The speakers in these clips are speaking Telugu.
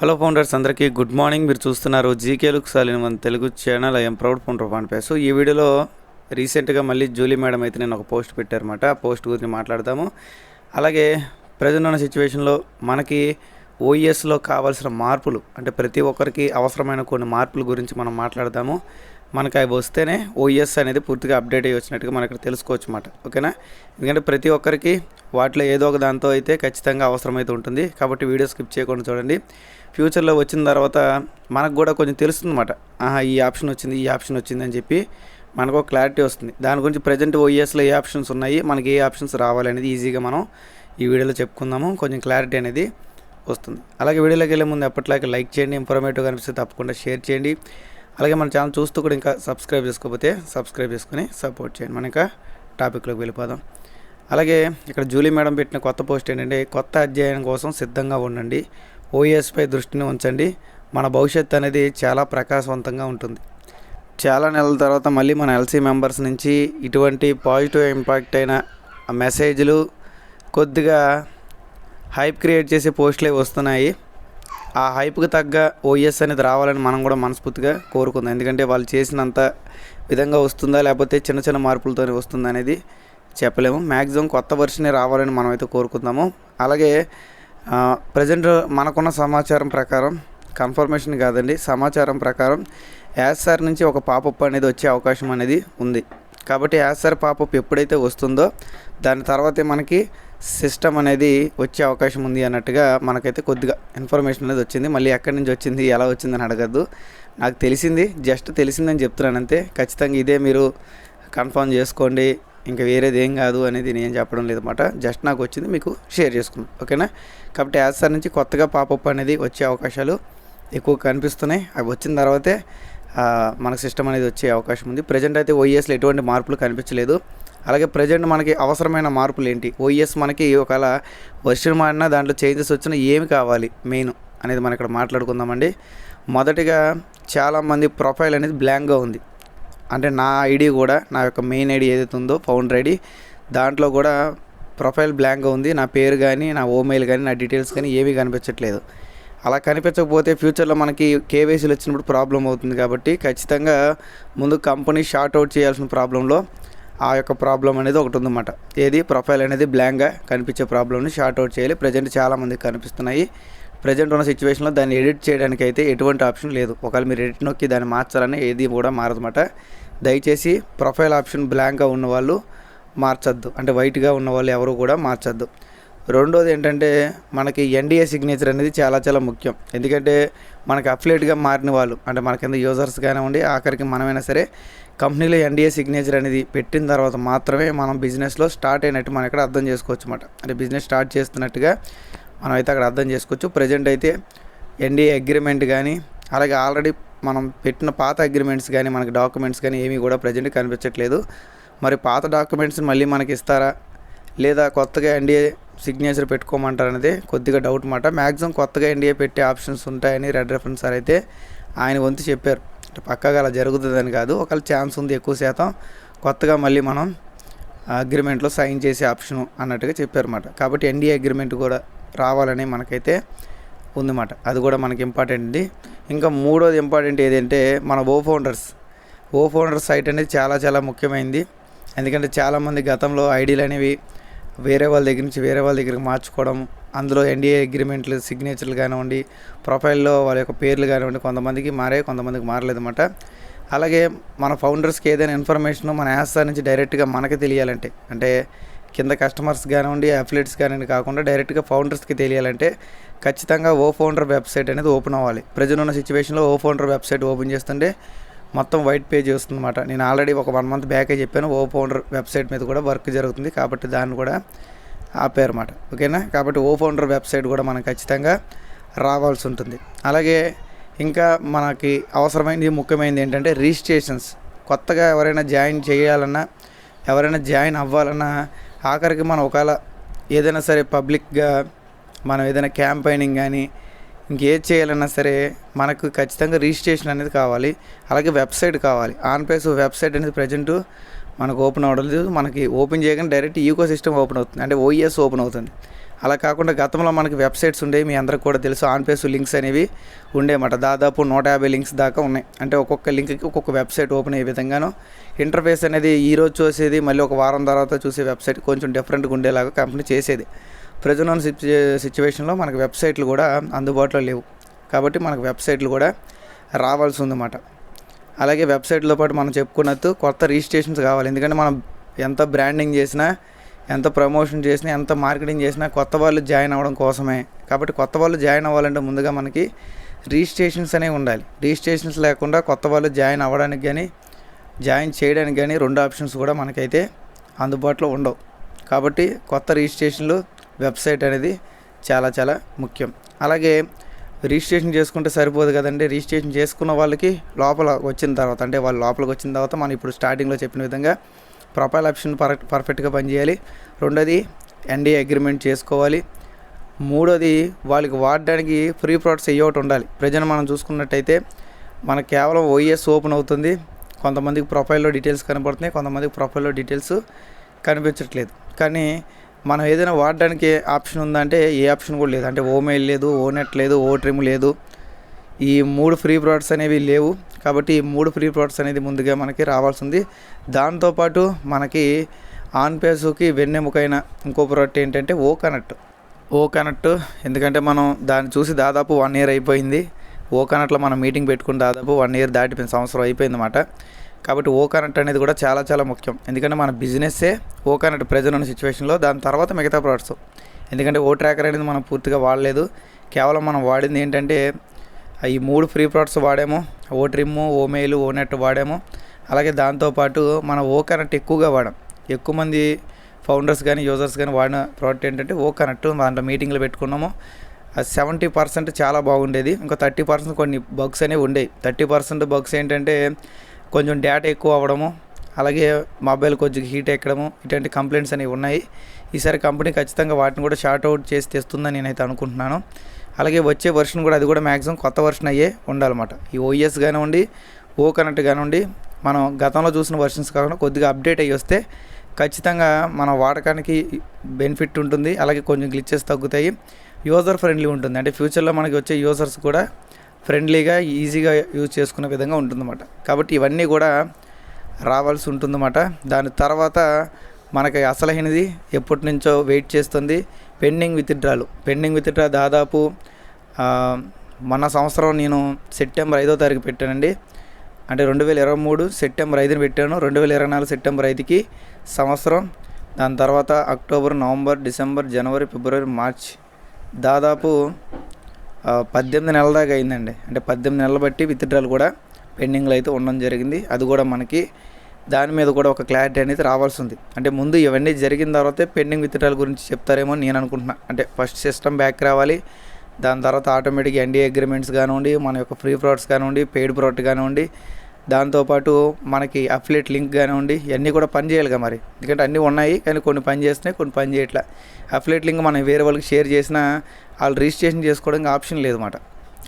హలో ఫౌండర్స్ అందరికీ గుడ్ మార్నింగ్. మీరు చూస్తున్నారు జీకే లుక్ సాలిన మన Telugu channel. I'm proud founder of so ఈ వీడియోలో రీసెంట్గా మళ్ళీ జూలీ మేడం అయితే నేను ఒక పోస్ట్ పెట్టారన్నమాట. ఆ పోస్ట్ గురించి మాట్లాడదాము. అలాగే ప్రజెంట్ ఉన్న సిచ్యువేషన్లో మనకి ఓఈఎస్లో కావాల్సిన మార్పులు అంటే ప్రతి ఒక్కరికి అవసరమైన కొన్ని మార్పుల గురించి మనం మాట్లాడదాము. మనకు అవి వస్తేనే ఓఎస్ అనేది పూర్తిగా అప్డేట్ అయ్యి వచ్చినట్టుగా మనం ఇక్కడ తెలుసుకోవచ్చు అనమాట ఓకేనా? ఎందుకంటే ప్రతి ఒక్కరికి వాటిలో ఏదో ఒక దాంతో అయితే ఖచ్చితంగా అవసరమైతే ఉంటుంది. కాబట్టి వీడియో స్కిప్ చేయకుండా చూడండి. ఫ్యూచర్లో వచ్చిన తర్వాత మనకు కూడా కొంచెం తెలుస్తుంది ఆహా ఈ ఆప్షన్ వచ్చింది ఈ ఆప్షన్ వచ్చింది అని చెప్పి మనకు ఒక క్లారిటీ వస్తుంది. దాని గురించి ప్రజెంట్ ఓఎస్లో ఏ ఆప్షన్స్ ఉన్నాయి మనకి ఏ ఆప్షన్స్ రావాలి అనేది ఈజీగా మనం ఈ వీడియోలో చెప్పుకుందాము. కొంచెం క్లారిటీ అనేది వస్తుంది. అలాగే వీడియోలోకి వెళ్ళే ముందు ఎప్పటిలాగే లైక్ చేయండి. ఇన్ఫర్మేటివ్ కనిపిస్తే తప్పకుండా షేర్ చేయండి. అలాగే మన ఛానల్ చూస్తూ కూడా ఇంకా సబ్స్క్రైబ్ చేసుకోకపోతే సబ్స్క్రైబ్ చేసుకుని సపోర్ట్ చేయండి. మన ఇంకా టాపిక్లోకి వెళ్ళిపోదాం. అలాగే ఇక్కడ జూలీ మేడం పెట్టిన కొత్త పోస్ట్ ఏంటంటే కొత్త అధ్యయనం కోసం సిద్ధంగా ఉండండి. ఓఎస్పై దృష్టిని ఉంచండి. మన భవిష్యత్తు అనేది చాలా ప్రకాశవంతంగా ఉంటుంది. చాలా నెలల తర్వాత మళ్ళీ మన ఎల్సీ మెంబర్స్ నుంచి ఇటువంటి పాజిటివ్ ఇంపాక్ట్ అయిన మెసేజ్లు కొద్దిగా హైప్ క్రియేట్ చేసే పోస్టులే వస్తున్నాయి. ఆ హైప్కి తగ్గ ఓఎస్ అనేది రావాలని మనం కూడా మనస్ఫూర్తిగా కోరుకుందాం. ఎందుకంటే వాళ్ళు చేసినంత విధంగా వస్తుందా లేకపోతే చిన్న చిన్న మార్పులతోనే వస్తుందా అనేది చెప్పలేము. మ్యాక్సిమం కొత్త వర్షనే రావాలని మనం అయితే కోరుకుందాము. అలాగే ప్రజెంట్ మనకున్న సమాచారం ప్రకారం కన్ఫర్మేషన్ కాదండి సమాచారం ప్రకారం యాజ్ సార్ నుంచి ఒక పాపప్ అనేది వచ్చే అవకాశం అనేది ఉంది. కాబట్టి యాజ్ సార్ పాపప్ ఎప్పుడైతే వస్తుందో దాని తర్వాతే మనకి సిస్టమ్ అనేది వచ్చే అవకాశం ఉంది అన్నట్టుగా మనకైతే కొద్దిగా ఇన్ఫర్మేషన్ అనేది వచ్చింది. మళ్ళీ ఎక్కడి నుంచి వచ్చింది ఎలా వచ్చిందని అడగద్దు. నాకు తెలిసింది జస్ట్ తెలిసిందని చెప్తున్నాను అంతే. ఖచ్చితంగా ఇదే మీరు కన్ఫర్మ్ చేసుకోండి. ఇంకా వేరేది ఏం కాదు అనేది నేను చెప్పడం లేదన్నమాట. జస్ట్ నాకు వచ్చింది మీకు షేర్ చేసుకున్నాను. ఓకేనా? కాబట్టి యాజ్ సార్ నుంచి కొత్తగా పాపప్ అనేది వచ్చే అవకాశాలు ఎక్కువ కనిపిస్తున్నాయి. అవి వచ్చిన తర్వాతే మనకు సిస్టమ్ అనేది వచ్చే అవకాశం ఉంది. ప్రజెంట్ అయితే ఓఎస్లో ఎటువంటి మార్పులు కనిపించలేదు. అలాగే ప్రజెంట్ మనకి అవసరమైన మార్పులు ఏంటి ఓఎస్ మనకి ఒకవేళ వర్షన్ మారినా దాంట్లో చేంజెస్ వచ్చినా ఏమి కావాలి? మెయిన్ అనేది మనం ఇక్కడ మాట్లాడుకుందామండి. మొదటిగా చాలామంది ప్రొఫైల్ అనేది బ్లాంక్గా ఉంది. అంటే నా ఐడి కూడా నా యొక్క మెయిన్ ఐడి ఏదైతే ఉందో ఫౌండర్ ఐడి దాంట్లో కూడా ప్రొఫైల్ బ్లాంక్గా ఉంది. నా పేరు కానీ నా ఓమెయిల్ కానీ నా డీటెయిల్స్ కానీ ఏమీ కనిపించట్లేదు. అలా కనిపించకపోతే ఫ్యూచర్లో మనకి కేవైసీలు వచ్చినప్పుడు ప్రాబ్లం అవుతుంది కాబట్టి ఖచ్చితంగా ముందు కంపెనీ షార్ట్ అవుట్ చేయాల్సిన ప్రాబ్లంలో ఆ యొక్క ప్రాబ్లం అనేది ఒకటి ఉందన్నమాట. ఏది? ప్రొఫైల్ అనేది బ్లాంక్గా కనిపించే ప్రాబ్లమ్ని షార్ట్ అవుట్ చేయాలి. ప్రజెంట్ చాలామందికి కనిపిస్తున్నాయి. ప్రజెంట్ ఉన్న సిచ్యువేషన్లో దాన్ని ఎడిట్ చేయడానికి అయితే ఎటువంటి ఆప్షన్ లేదు. ఒకవేళ మీరు ఎడిట్ నొక్కి దాన్ని మార్చాలని ఏది కూడా మారదన్నమాట. దయచేసి ప్రొఫైల్ ఆప్షన్ బ్లాంక్గా ఉన్న వాళ్ళు మార్చద్దు. అంటే వైట్గా ఉన్న వాళ్ళు ఎవరు కూడా మార్చద్దు. రెండోది ఏంటంటే మనకి ఎన్డీఏ సిగ్నేచర్ అనేది చాలా చాలా ముఖ్యం. ఎందుకంటే మనకి అఫ్లేట్గా మారిన వాళ్ళు అంటే మన కింద యూజర్స్ కానివ్వండి ఆఖరికి మనమైనా సరే కంపెనీలో ఎన్డీఏ సిగ్నేచర్ అనేది పెట్టిన తర్వాత మాత్రమే మనం బిజినెస్లో స్టార్ట్ అయినట్టు మనం ఇక్కడ అర్థం చేసుకోవచ్చు అనమాట అంటే బిజినెస్ స్టార్ట్ చేస్తున్నట్టుగా మనం అయితే అక్కడ అర్థం చేసుకోవచ్చు. ప్రజెంట్ అయితే ఎన్డీఏ అగ్రిమెంట్ కానీ అలాగే ఆల్రెడీ మనం పెట్టిన పాత అగ్రిమెంట్స్ కానీ మనకి డాక్యుమెంట్స్ కానీ ఏమీ కూడా ప్రజెంట్ కనిపించట్లేదు. మరి పాత డాక్యుమెంట్స్ మళ్ళీ మనకి ఇస్తారా? లేదా కొత్తగా ఎన్డీఏ సిగ్నేచర్ పెట్టుకోమంటారు అనేది కొద్దిగా డౌట్ మాట. మ్యాక్సిమం కొత్తగా ఎన్డీఏ పెట్టే ఆప్షన్స్ ఉంటాయని రెడ్ రెఫరెన్స్ సార్ అయితే ఆయన వంతు చెప్పారు. అంటే పక్కగా అలా జరుగుతుందని కాదు. ఒకవేళ ఛాన్స్ ఉంది ఎక్కువ శాతం కొత్తగా మళ్ళీ మనం అగ్రిమెంట్లో సైన్ చేసే ఆప్షన్ అన్నట్టుగా చెప్పారన్నమాట. కాబట్టి ఎన్డీఏ అగ్రిమెంట్ కూడా రావాలని మనకైతే ఉందన్నమాట. అది కూడా మనకి ఇంపార్టెంట్ ఇది ఇంకా మూడోది ఇంపార్టెంట్ ఏదంటే మన O founders O founders site అనేది చాలా చాలా ముఖ్యమైనది ఎందుకంటే చాలామంది గతంలో ఐడీలు అనేవి వేరే వాళ్ళ దగ్గర నుంచి వేరే వాళ్ళ దగ్గరికి మార్చుకోవడం అందులో ఎన్డీఏ అగ్రిమెంట్లు సిగ్నేచర్లు కానివ్వండి ప్రొఫైల్లో వాళ్ళ యొక్క పేర్లు కానివ్వండి కొంతమందికి మారే కొంతమందికి మారలేదన్నమాట. అలాగే మన ఫౌండర్స్కి ఏదైనా ఇన్ఫర్మేషన్ మన యాస్తా నుంచి డైరెక్ట్గా మనకి తెలియాలంటే అంటే కింద కస్టమర్స్ కానివ్వండి అఫ్లెట్స్ కానివ్వండి కాకుండా డైరెక్ట్గా ఫౌండర్స్కి తెలియాలంటే ఖచ్చితంగా ఓ ఫౌండర్ వెబ్సైట్ అనేది ఓపెన్ అవ్వాలి. ప్రజెంట్ ఉన్న సిచ్యువేషన్లో ఓ ఫౌండర్ వెబ్సైట్ ఓపెన్ చేస్తుంటే మొత్తం వైట్ పేజ్ వస్తుందన్నమాట. నేను ఆల్రెడీ ఒక వన్ మంత్ బ్యాకే చెప్పాను ఓ ఫౌండర్ వెబ్సైట్ మీద కూడా వర్క్ జరుగుతుంది కాబట్టి దాన్ని కూడా ఆపారన్నమాట. ఓకేనా? కాబట్టి ఓ ఫౌండర్ వెబ్సైట్ కూడా మనకు ఖచ్చితంగా రావాల్సి ఉంటుంది. అలాగే ఇంకా మనకి అవసరమైనది ముఖ్యమైనది ఏంటంటే రిజిస్ట్రేషన్స్. కొత్తగా ఎవరైనా జాయిన్ చేయాలన్నా ఎవరైనా జాయిన్ అవ్వాలన్నా ఆఖరికి మనం ఒకవేళ ఏదైనా సరే పబ్లిక్గా మనం ఏదైనా క్యాంపైనింగ్ కానీ ఇంకేది చేయాలన్నా సరే మనకు ఖచ్చితంగా రిజిస్ట్రేషన్ అనేది కావాలి. అలాగే వెబ్సైట్ కావాలి. ఆన్ పేస్ వెబ్సైట్ అనేది ప్రజెంట్ మనకు ఓపెన్ అవ్వలేదు మనకి ఓపెన్ చేయగానే డైరెక్ట్ ఈకో సిస్టమ్ ఓపెన్ అవుతుంది. అంటే ఓఈఎస్ ఓపెన్ అవుతుంది. అలా కాకుండా గతంలో మనకి వెబ్సైట్స్ ఉండేవి మీ అందరికి కూడా తెలుసు. ఆన్పేస్ లింక్స్ అనేవి ఉండేమాట దాదాపు నూట యాభై లింక్స్ దాకా ఉన్నాయి. అంటే ఒక్కొక్క లింక్కి ఒక్కొక్క వెబ్సైట్ ఓపెన్ అయ్యే విధంగాను ఇంటర్ఫేస్ అనేది ఈ రోజు చూసేది మళ్ళీ ఒక వారం తర్వాత చూసే వెబ్సైట్ కొంచెం డిఫరెంట్గా ఉండేలాగా కంపెనీ చేసేది. ప్రజెంట్ ఉన్న సిచ్యువేషన్లో మనకు వెబ్సైట్లు కూడా అందుబాటులో లేవు. కాబట్టి మనకు వెబ్సైట్లు కూడా రావాల్సి ఉందన్నమాట. అలాగే వెబ్సైట్లో పాటు మనం చెప్పుకున్నట్టు కొత్త రిజిస్ట్రేషన్స్ కావాలి. ఎందుకంటే మనం ఎంత బ్రాండింగ్ చేసినా ఎంత ప్రమోషన్ చేసినా ఎంత మార్కెటింగ్ చేసినా కొత్త వాళ్ళు జాయిన్ అవ్వడం కోసమే. కాబట్టి కొత్త వాళ్ళు జాయిన్ అవ్వాలంటే ముందుగా మనకి రిజిస్ట్రేషన్స్ అనేవి ఉండాలి. రిజిస్ట్రేషన్స్ లేకుండా కొత్త వాళ్ళు జాయిన్ అవ్వడానికి కానీ జాయిన్ చేయడానికి కానీ రెండు ఆప్షన్స్ కూడా మనకైతే అందుబాటులో ఉండవు. కాబట్టి కొత్త రిజిస్ట్రేషన్లు వెబ్సైట్ అనేది చాలా చాలా ముఖ్యం. అలాగే రిజిస్ట్రేషన్ చేసుకుంటే సరిపోదు కదండి. రిజిస్ట్రేషన్ చేసుకున్న వాళ్ళకి లోపల వచ్చిన తర్వాత అంటే వాళ్ళు లోపలికి వచ్చిన తర్వాత మనం ఇప్పుడు స్టార్టింగ్లో చెప్పిన విధంగా ప్రొఫైల్ ఆప్షన్ పర్ పర్ఫెక్ట్గా పనిచేయాలి. రెండోది ఎన్డీ అగ్రిమెంట్ చేసుకోవాలి. మూడోది వాళ్ళకి వాడడానికి ఫ్రీ ప్రొడక్ట్స్ ఏ ఒకటి ఉండాలి. ప్రజలు మనం చూసుకున్నట్టయితే మనకు కేవలం ఓఎస్ ఓపెన్ అవుతుంది. కొంతమందికి ప్రొఫైల్లో డీటెయిల్స్ కనబడుతున్నాయి. కొంతమందికి ప్రొఫైల్లో డీటెయిల్స్ కనిపించట్లేదు. కానీ మనం ఏదైనా వాడడానికి ఆప్షన్ ఉందంటే ఏ ఆప్షన్ కూడా లేదు. అంటే ఓ మెయిల్ లేదు ఓ నెట్ లేదు ఓ ట్రిమ్ లేదు. ఈ మూడు ఫ్రీ ప్రోడక్ట్స్ అనేవి లేవు. కాబట్టి ఈ మూడు ఫ్రీ ప్రోడక్ట్స్ అనేది ముందుగా మనకి రావాల్సి ఉంది దాంతోపాటు మనకి ఆన్ పేసుకి వెన్నెముకైన ఇంకో ప్రోడక్ట్ ఏంటంటే ఓ కనెక్ట్. ఓ కనెక్ట్. ఎందుకంటే మనం దాన్ని చూసి దాదాపు వన్ ఇయర్ అయిపోయింది. ఓ కనెక్ట్లో మనం మీటింగ్ పెట్టుకుని దాదాపు వన్ ఇయర్ దాటిపోయిన సంవత్సరం అయిపోయింది అన్నమాట కాబట్టి ఓ కనెక్ట్ అనేది కూడా చాలా చాలా ముఖ్యం. ఎందుకంటే మన బిజినెస్సే ఓ కనెక్ట్ ప్రజెంట్ ఉన్న సిచ్యువేషన్లో. దాని తర్వాత మిగతా ప్రోడక్ట్స్. ఎందుకంటే ఓ ట్రాకర్ అనేది మనం పూర్తిగా వాడలేదు. కేవలం మనం వాడింది ఏంటంటే ఈ మూడు ఫ్రీ ప్రోడక్ట్స్ వాడాము. O trim O mail O net వాడాము. అలాగే దాంతోపాటు మన ఓ కనెక్ట్ ఎక్కువగా వాడాం. ఎక్కువ మంది ఫౌండర్స్ కానీ యూజర్స్ కానీ వాడిన ప్రోడక్ట్ ఏంటంటే ఓ కనెక్ట్ దాంట్లో మీటింగ్లు పెట్టుకున్నాము. సెవెంటీ పర్సెంట్ చాలా బాగుండేది. ఇంకా థర్టీ పర్సెంట్ కొన్ని బగ్స్ అనేవి ఉండేవి. థర్టీ పర్సెంట్ బగ్స్ ఏంటంటే కొంచెం డేటా ఎక్కువ అవ్వడము అలాగే మొబైల్ కొంచెం హీట్ ఎక్కడము ఇటువంటి కంప్లైంట్స్ అనేవి ఉన్నాయి. ఈసారి కంపెనీ ఖచ్చితంగా వాటిని కూడా షార్ట్ అవుట్ చేసి తెస్తుందని నేనైతే అనుకుంటున్నాను. అలాగే వచ్చే వర్షన్ కూడా అది కూడా మ్యాక్సిమం కొత్త వర్షన్ అయ్యే ఉండాలన్నమాట. ఈ ఓఎస్ కానివ్వండి ఓ కనెక్ట్ కానివ్వండి మనం గతంలో చూసిన వర్షన్స్ కాకుండా కొద్దిగా అప్డేట్ అయ్యి వస్తే ఖచ్చితంగా మన వాడకానికి బెనిఫిట్ ఉంటుంది. అలాగే కొంచెం గ్లిచెస్ తగ్గుతాయి. యూజర్ ఫ్రెండ్లీ ఉంటుంది. అంటే ఫ్యూచర్లో మనకి వచ్చే యూజర్స్ కూడా ఫ్రెండ్లీగా ఈజీగా యూజ్ చేసుకునే విధంగా ఉంటుందన్నమాట. కాబట్టి ఇవన్నీ కూడా రావాల్సి ఉంటుందన్నమాట. దాని తర్వాత మనకి అసలైనది ఎప్పటి నుంచో వెయిట్ చేస్తుంది. Pending withdrawal. పెండింగ్ విత్డ్రా దాదాపు మన సంవత్సరం నేను సెప్టెంబర్ ఐదో తారీఖు పెట్టానండి. అంటే రెండు వేల ఇరవై మూడు సెప్టెంబర్ ఐదుని పెట్టాను. రెండు వేల ఇరవై నాలుగు సెప్టెంబర్ ఐదుకి సంవత్సరం. దాని తర్వాత అక్టోబర్ నవంబర్ డిసెంబర్ జనవరి ఫిబ్రవరి మార్చ్. దాదాపు పద్దెనిమిది నెలల దాకా అయిందండి. అంటే పద్దెనిమిది నెలలు బట్టి విత్డ్రాలు కూడా పెండింగ్లో అయితే ఉండడం జరిగింది. అది కూడా మనకి దాని మీద కూడా ఒక క్లారిటీ అనేది రావాల్సి ఉంది అంటే ముందు ఇవన్నీ జరిగిన తర్వాతే పెండింగ్ విత్డ్రాల్ గురించి చెప్తారేమో నేను అనుకుంటున్నా. అంటే ఫస్ట్ సిస్టమ్ బ్యాక్ రావాలి. దాని తర్వాత ఆటోమేటిక్ ఎన్డీ అగ్రిమెంట్స్ కానివ్వండి మన యొక్క ఫ్రీ ప్రోడక్ట్స్ కానివ్వండి పెయిడ్ ప్రోడక్ట్ కానివ్వండి దాంతోపాటు మనకి అఫిలియేట్ లింక్ కానివ్వండి ఇవన్నీ కూడా పని చేయాలిగా మరి. ఎందుకంటే అన్నీ ఉన్నాయి కానీ కొన్ని పని చేస్తున్నాయి కొన్ని పని చేయట్లా. అఫిలియేట్ లింక్ మనం వేరే వాళ్ళకి షేర్ చేసినా వాళ్ళు రిజిస్ట్రేషన్ చేసుకోవడానికి ఆప్షన్ లేదు అన్నమాట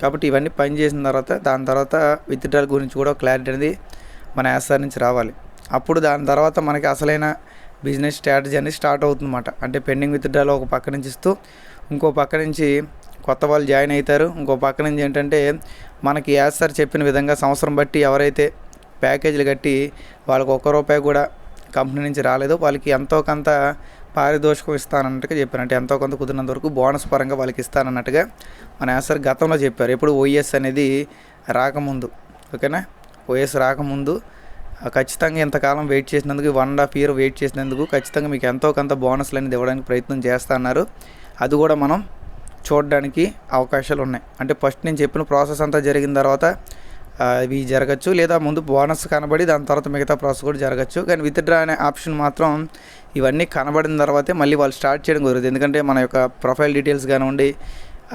కాబట్టి ఇవన్నీ పని చేసిన తర్వాత దాని తర్వాత విత్డ్రాల్ గురించి కూడా క్లారిటీ అనేది మన యాసార్ నుంచి రావాలి. అప్పుడు దాని తర్వాత మనకి అసలైన బిజినెస్ స్ట్రాటజీ అనేది స్టార్ట్ అవుతుందన్నమాట. అంటే పెండింగ్ విత్డ్రాలో ఒక పక్క నుంచి ఇస్తూ ఇంకో పక్క నుంచి కొత్త వాళ్ళు జాయిన్ అవుతారు ఇంకో పక్క నుంచి ఏంటంటే మనకి యాజ్ సార్ చెప్పిన విధంగా సంవత్సరం బట్టి ఎవరైతే ప్యాకేజీలు కట్టి వాళ్ళకి ఒక్క రూపాయి కూడా కంపెనీ నుంచి రాలేదు వాళ్ళకి ఎంతో కొంత పారితోషికం ఇస్తానన్నట్టుగా చెప్పారు. అంటే ఎంతో కొంత కుదిరినంత వరకు బోనస్ పరంగా వాళ్ళకి ఇస్తానన్నట్టుగా మన యాజ్ సార్ గతంలో చెప్పారు. ఎప్పుడు ఓఎస్ అనేది రాకముందు ఓకేనా? ఓఎస్ రాకముందు ఖచ్చితంగా ఇంతకాలం వెయిట్ చేసినందుకు one and half year wait చేసినందుకు ఖచ్చితంగా మీకు ఎంతో కొంత బోనస్లు అనేది ఇవ్వడానికి ప్రయత్నం చేస్తా అన్నారు. అది కూడా మనం చూడడానికి అవకాశాలు ఉన్నాయి. అంటే ఫస్ట్ నేను చెప్పిన ప్రాసెస్ అంతా జరిగిన తర్వాత ఇవి జరగచ్చు. లేదా ముందు బోనస్ కనబడి దాని తర్వాత మిగతా ప్రాసెస్ కూడా జరగచ్చు. కానీ విత్డ్రా అనే ఆప్షన్ మాత్రం ఇవన్నీ కనబడిన తర్వాతే మళ్ళీ వాళ్ళు స్టార్ట్ చేయడం కుదరదు ఎందుకంటే మన యొక్క ప్రొఫైల్ డీటెయిల్స్ కానివ్వండి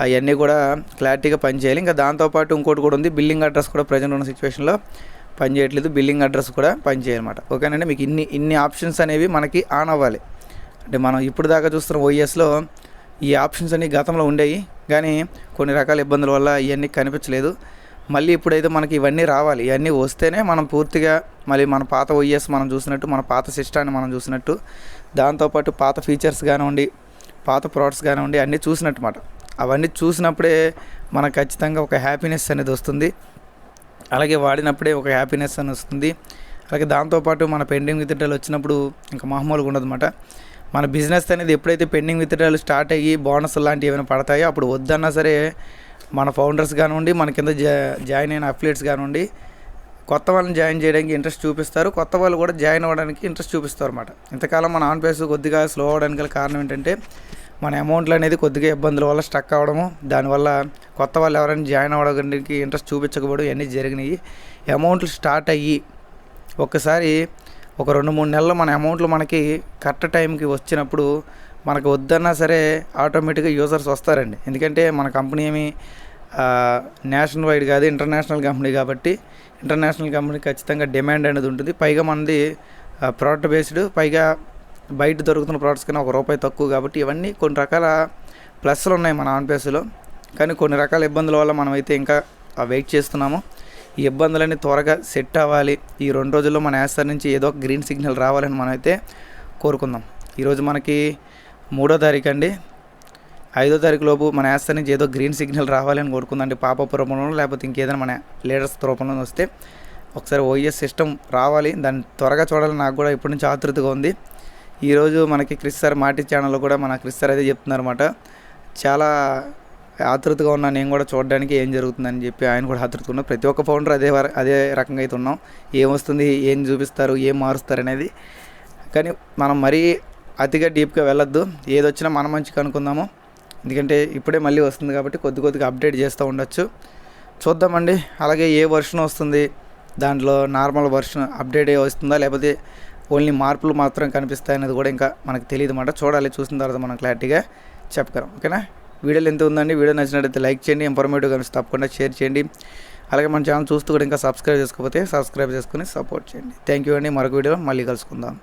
అవన్నీ కూడా క్లారిటీగా పనిచేయాలి. ఇంకా దాంతోపాటు ఇంకోటి కూడా ఉంది. బిల్లింగ్ అడ్రస్ కూడా ప్రజెంట్ ఉన్న సిచ్యువేషన్లో పనిచేయట్లేదు. బిల్లింగ్ అడ్రస్ కూడా పనిచేయాలన్నమాట ఓకేనండి మీకు ఇన్ని ఇన్ని ఆప్షన్స్ అనేవి మనకి ఆన్ అవ్వాలి. అంటే మనం ఇప్పుడు దాకా చూస్తున్న ఓఎస్లో ఈ ఆప్షన్స్ అన్ని గతంలో ఉండేవి కానీ కొన్ని రకాల ఇబ్బందుల వల్ల ఇవన్నీ కనిపించలేదు. మళ్ళీ ఇప్పుడైతే మనకి ఇవన్నీ రావాలి. ఇవన్నీ వస్తేనే మనం పూర్తిగా మళ్ళీ మన పాత ఓఎస్ మనం చూసినట్టు మన పాత సిస్టాన్ని మనం చూసినట్టు దాంతోపాటు పాత ఫీచర్స్ కానివ్వండి పాత ప్రోడక్ట్స్ కానివ్వండి అన్నీ చూసినట్టు మాట అవన్నీ చూసినప్పుడే మనకు ఖచ్చితంగా ఒక హ్యాపీనెస్ అనేది వస్తుంది. అలాగే వాడినప్పుడే ఒక హ్యాపీనెస్ అని వస్తుంది. అలాగే దాంతోపాటు మన పెండింగ్ విత్డ్రాలు వచ్చినప్పుడు ఇంకా మామూలుగా ఉండదన్నమాట. మన బిజినెస్ అనేది ఎప్పుడైతే పెండింగ్ విత్డ్రాలు స్టార్ట్ అయ్యి బోనస్ లాంటివి ఏమైనా పడతాయో అప్పుడు వద్దన్నా సరే మన ఫౌండర్స్ కానివ్వండి మన కింద జా జాయిన్ అయిన అఫ్లేట్స్ కానివ్వండి కొత్త వాళ్ళని జాయిన్ చేయడానికి ఇంట్రెస్ట్ చూపిస్తారు. కొత్త వాళ్ళు కూడా జాయిన్ అవ్వడానికి ఇంట్రెస్ట్ చూపిస్తారు అనమాట ఇంతకాలం మన ఆన్ పేస్ కొద్దిగా స్లో అవ్వడానికి గల కారణం ఏంటంటే మన అమౌంట్లు అనేది కొద్దిగా ఇబ్బందుల వల్ల స్టక్ అవ్వడము దానివల్ల కొత్త వాళ్ళు ఎవరైనా జాయిన్ అవ్వడానికి ఇంట్రెస్ట్ చూపించకపోవడం ఇవన్నీ జరిగినాయి. అమౌంట్లు స్టార్ట్ అయ్యి ఒక్కసారి ఒక రెండు మూడు నెలలు మన అమౌంట్లు మనకి కరెక్ట్ టైంకి వచ్చినప్పుడు మనకు వద్దన్నా సరే ఆటోమేటిక్గా యూజర్స్ వస్తారండి. ఎందుకంటే మన కంపెనీ ఏమి నేషనల్ వైడ్ కాదు ఇంటర్నేషనల్ కంపెనీ కాబట్టి ఇంటర్నేషనల్ కంపెనీ ఖచ్చితంగా డిమాండ్ అనేది ఉంటుంది. పైగా మనది ప్రోడక్ట్ బేస్డ్ పైగా బయట దొరుకుతున్న ప్రోడక్ట్స్ కన్నా ఒక రూపాయి తక్కువ కాబట్టి ఇవన్నీ కొన్ని రకాల ప్లస్లు ఉన్నాయి మన ఆన్పేస్లో. కానీ కొన్ని రకాల ఇబ్బందుల వల్ల మనమైతే ఇంకా వెయిట్ చేస్తున్నాము. ఈ ఇబ్బందులన్నీ త్వరగా సెట్ అవ్వాలి. ఈ రెండు రోజుల్లో మన యాసర్ నుంచి ఏదో ఒక గ్రీన్ సిగ్నల్ రావాలని మనమైతే కోరుకుందాం. ఈరోజు మనకి మూడో తారీఖు అండి. ఐదో తారీఖు లోపు మన యాసర్ నుంచి ఏదో గ్రీన్ సిగ్నల్ రావాలని కోరుకుందాం పాప రూపంలో లేకపోతే ఇంకేదైనా మన లీడర్స్ రూపంలో వస్తే ఒకసారి ఓఎస్ సిస్టమ్ రావాలి. దాన్ని త్వరగా చూడాలని నాకు కూడా ఇప్పటి నుంచి ఆతృతగా ఉంది. ఈరోజు మనకి క్రిస్ సార్ మాటి ఛానల్లో కూడా మన క్రిస్ సార్ అయితే చెప్తున్నారు అనమాట చాలా ఆతృతగా ఉన్నా నేను కూడా చూడడానికి ఏం జరుగుతుందని చెప్పి ఆయన కూడా ఆతృతగా ఉన్నా ప్రతి ఒక్క ఫౌండర్ అదే అదే రకంగా అయితే ఉన్నాం. ఏమొస్తుంది ఏం చూపిస్తారు ఏం మారుస్తారు అనేది. కానీ మనం మరీ అతిగా డీప్గా వెళ్ళొద్దు. ఏది వచ్చినా మన మంచిగా అనుకుందాము. ఎందుకంటే ఇప్పుడే మళ్ళీ వస్తుంది కాబట్టి కొద్ది కొద్దిగా అప్డేట్ చేస్తూ ఉండొచ్చు. చూద్దామండి. అలాగే ఏ వర్షన్ వస్తుంది? దాంట్లో నార్మల్ వర్షన్ అప్డేట్ ఏ వస్తుందా? లేకపోతే ఓన్లీ మార్పులు మాత్రం కనిపిస్తాయి అనేది కూడా ఇంకా మనకు తెలియదు అన్నమాట చూడాలి. చూసిన తర్వాత మనం క్లారిటీగా చెప్పగలం. ఓకేనా? వీడియోలు ఎంత ఉందండి? వీడియో నచ్చినట్లయితే లైక్ చేయండి ఇన్ఫర్మేటివ్ కానీ తప్పకుండా షేర్ చేయండి. అలాగే మన ఛానల్ చూస్తూ కూడా ఇంకా సబ్స్క్రైబ్ చేసుకోకపోతే సబ్స్క్రైబ్ చేసుకుని సపోర్ట్ చేయండి. థ్యాంక్ యూ అండి. మరొక వీడియోలో మళ్ళీ కలుసుకుందాం.